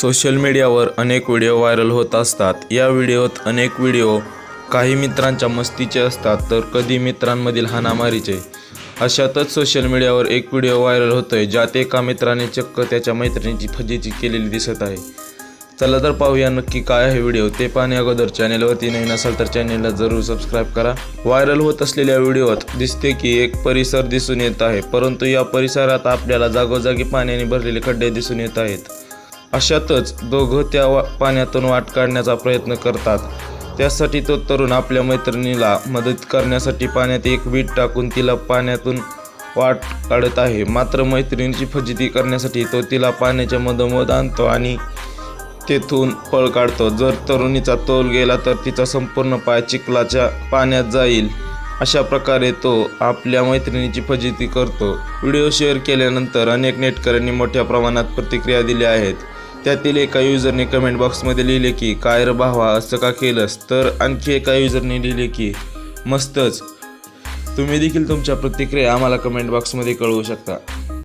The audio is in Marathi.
सोशल मीडियावर अनेक व्हिडिओ व्हायरल होत असतात. या व्हिडिओत अनेक व्हिडिओ काही मित्रांच्या मस्तीचे असतात तर कधी मित्रांमधील हाणामारीचे. अशातच सोशल मीडियावर एक व्हिडिओ व्हायरल होतोय ज्यात एका मित्राने चक्क त्याच्या मैत्रिणीची फजेची केलेली दिसत आहे. चला तर पाहूया नक्की काय आहे व्हिडिओ. ते पाहण्या अगोदर चॅनेलवरती नवीन असाल तर चॅनेलला जरूर सबस्क्राईब करा. व्हायरल होत असलेल्या व्हिडिओत दिसते की एक परिसर दिसून येत आहे परंतु या परिसरात आपल्याला जागोजागी पाण्याने भरलेले खड्डे दिसून येत आहेत. अशातच दोघं त्या वा पाण्यातून वाट काढण्याचा प्रयत्न करतात. त्यासाठी तो तरुण आपल्या मैत्रिणीला मदत करण्यासाठी पाण्यात एक वीट टाकून तिला पाण्यातून वाट काढत आहे. मात्र मैत्रिणीची फजिती करण्यासाठी तो तिला पाण्याच्या मधोमध आणतो आणि तेथून पळ काढतो. जर तरुणीचा तोल गेला तर तिचा संपूर्ण पाय चिखलाच्या पाण्यात जाईल. अशा प्रकारे तो आपल्या मैत्रिणीची फजिती करतो. व्हिडिओ शेअर केल्यानंतर अनेक नेटकऱ्यांनी मोठ्या प्रमाणात प्रतिक्रिया दिल्या आहेत. त्यातील एका युजरने कमेंट बॉक्समध्ये लिहिले की काय र भावा असं का केलंस? तर आणखी एका युजरने लिहिले की मस्तच. तुम्ही देखील तुमच्या प्रतिक्रिया आम्हाला कमेंट बॉक्समध्ये कळवू शकता.